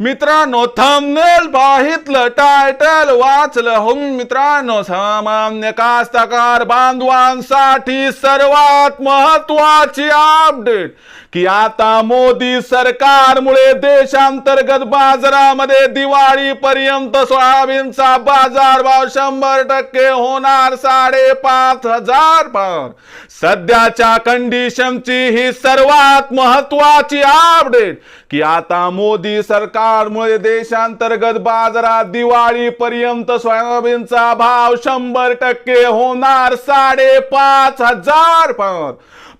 मित्रांनो thumbnail पाहितलं title वाचलं हो मित्रांनो सामान्य कास्तकार बांधवांसाठी सर्वात महत्वाची अपडेट की आता मोदी सरकारमुळे देशांतर्गत बाजारामध्ये दिवाळी पर्यंत सोयाबीनचा बाजारभाव शंभर टक्के होणार साडेपाच हजार पार सध्याच्या कंडिशनची ही सर्वात महत्वाची अपडेट की आता मोदी सरकारमुळे देशांतर्गत बाजारात दिवाळी पर्यंत सोयाबीनचा भाव शंभर टक्के होणार साडेपाच हजार पार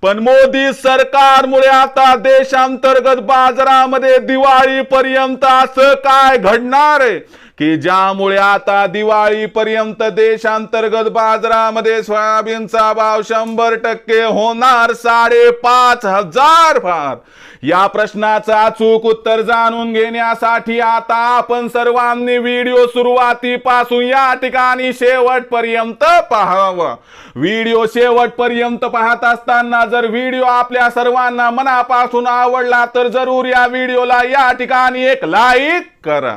पण मोदी सरकारमुळे आता देशांतर्गत बाजारामध्ये दिवाळी पर्यंत असं काय घडणार आहे? की ज्यामुळे आता दिवाळी पर्यंत देशांतर्गत बाजारामध्ये सोयाबीनचा भाव शंभर टक्के होणार साडेपाच हजार फार या प्रश्नाचं अचूक उत्तर जाणून घेण्यासाठी आता आपण सर्वांनी व्हिडिओ सुरुवातीपासून या ठिकाणी शेवटपर्यंत पाहावं. व्हिडिओ शेवटपर्यंत पाहत असताना जर व्हिडिओ आपल्या सर्वांना मनापासून आवडला तर जरूर या व्हिडिओला या ठिकाणी एक लाईक करा.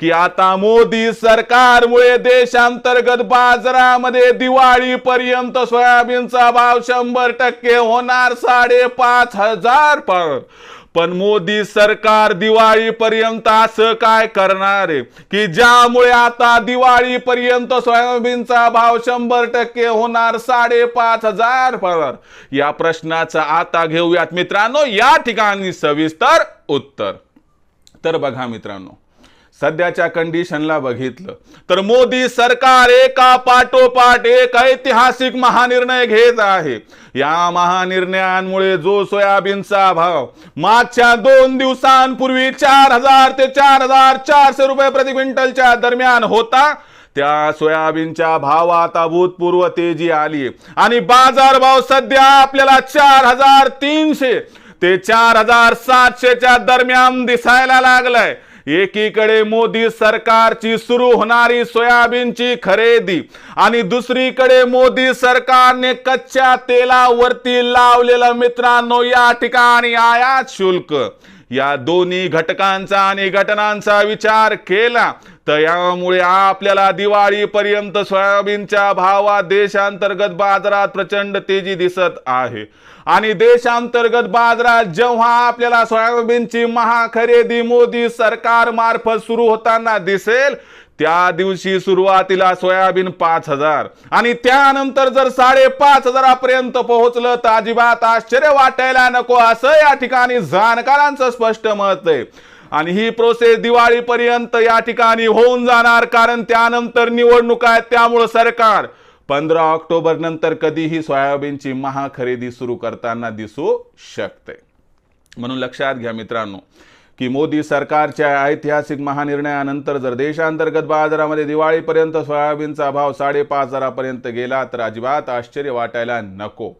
की आता मोदी सरकारमुळे देशांतर्गत बाजारामध्ये दिवाळी पर्यंत सोयाबीनचा भाव शंभर टक्के होणार साडेपाच हजार पर. पण मोदी सरकार दिवाळी पर्यंत असं काय करणार आहे? की ज्यामुळे आता दिवाळीपर्यंत सोयाबीनचा भाव शंभर टक्के होणार साडेपाच हजार पर? या प्रश्नाचं आता घेऊयात मित्रांनो. या ठिकाणी सविस्तर उत्तर. तर बघा मित्रांनो. सध्याच्या कंडिशनला बघितलं. तर मोदी सरकार एका पाठोपाठ एक ऐतिहासिक महानिर्णय घेत आहे. या महानिर्णयांमुळे जो सोयाबीनचा भाव मागच्या दोन दिवसांपूर्वी चार हजार ते चार हजार चारशे रुपये प्रति क्विंटलच्या दरम्यान होता त्या सोयाबीनच्या भावात अभूतपूर्व तेजी आली आणि बाजार भाव सध्या आपल्याला चार हजार तीनशे ते चार हजार सातशेच्या दरम्यान दिसायला लागलाय. एकीकडे मोदी सरकारची सुरू होणारी सोयाबीनची खरेदी आणि दुसरीकडे मोदी सरकारने कच्च्या तेलावरती लावलेलं मित्रांनो या ठिकाणी आयात शुल्क. या दोन्ही घटकांचा आणि घटनांचा विचार केला तर यामुळे आपल्याला दिवाळीपर्यंत सोयाबीनच्या भावात देशांतर्गत बाजारात प्रचंड तेजी दिसत आहे. आणि देशांतर्गत बाजारात जेव्हा आपल्याला सोयाबीनची महाखरेदी मोदी सरकार मार्फत सुरू होताना दिसेल त्या दिवशी सुरुवातीला सोयाबीन पाच हजार. आणि त्यानंतर जर साडेपाच हजारापर्यंत पोहोचलं तर अजिबात आश्चर्य वाटायला नको असं या ठिकाणी जाणकारांचं स्पष्ट मत आहे. आणि ही प्रोसेस दिवाळीपर्यंत या ठिकाणी होऊन जाणार कारण त्यानंतर निवडणुका आहेत त्यामुळं सरकार पंधरा ऑक्टोबर नंतर कधीही सोयाबीनची महाखरेदी सुरू करताना दिसू शकते. म्हणून लक्षात घ्या मित्रांनो की मोदी सरकारच्या ऐतिहासिक महानिर्णयानंतर जर देशांतर्गत बाजारामध्ये दिवाळीपर्यंत सोयाबीनचा भाव साडेपाच हजारापर्यंत गेला तर अजिबात आश्चर्य वाटायला नको.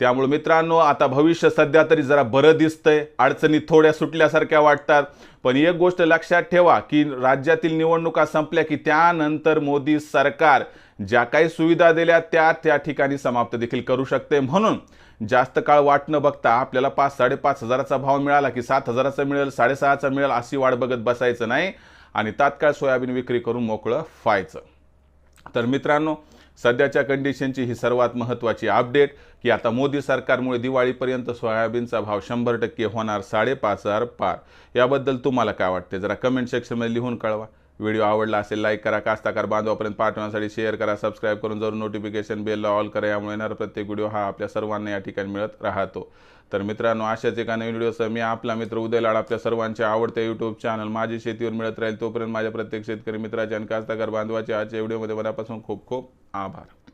त्यामुळे मित्रांनो आता भविष्य सध्या तरी जरा बरं दिसतंय. अडचणी थोड्या सुटल्यासारख्या वाटतात. पण एक गोष्ट लक्षात ठेवा की राज्यातील निवडणुका संपल्या की त्यानंतर मोदी सरकार ज्या काही सुविधा दिल्या त्या त्या ठिकाणी समाप्त देखील करू शकते. म्हणून जास्त काळ वाट न बघता आपल्याला पाच साडेपाच हजाराचा भाव मिळाला की सात हजाराचा मिळेल साडेसहाचा मिळेल अशी वाट बघत बसायचं नाही आणि तात्काळ सोयाबीन विक्री करून मोकळं व्हायचं. तर मित्रांनो सध्याच्या कंडिशनची ही सर्वात महत्त्वाची अपडेट की आता मोदी सरकारमुळे दिवाळीपर्यंत सोयाबीनचा भाव शंभर टक्के होणार साडेपाच हजार पार. याबद्दल तुम्हाला काय वाटते जरा कमेंट सेक्शनमध्ये लिहून कळवा. व्हिडिओ आवडला असेल लाईक करा कास्ताकार बांधवापर्यंत पाठवण्यासाठी शेअर करा सबस्क्राईब करून जरूर नोटिफिकेशन बेलला ऑल करा. यामुळे येणारा प्रत्येक व्हिडिओ हा आपल्या सर्वांना या ठिकाणी मिळत राहतो. तर मित्रांनो अशाच एका नवीन व्हिडिओसह मी आपला मित्र उदय लाड आपल्या सर्वांचे आवडते यूट्यूब चॅनल माझी शेतीवर मिळत राहील तोपर्यंत माझ्या प्रत्येक शेतकरी मित्राचे आणि कास्ताकार बांधवाचे आजच्या व्हिडिओमध्ये मनापासून खूप खूप आभार.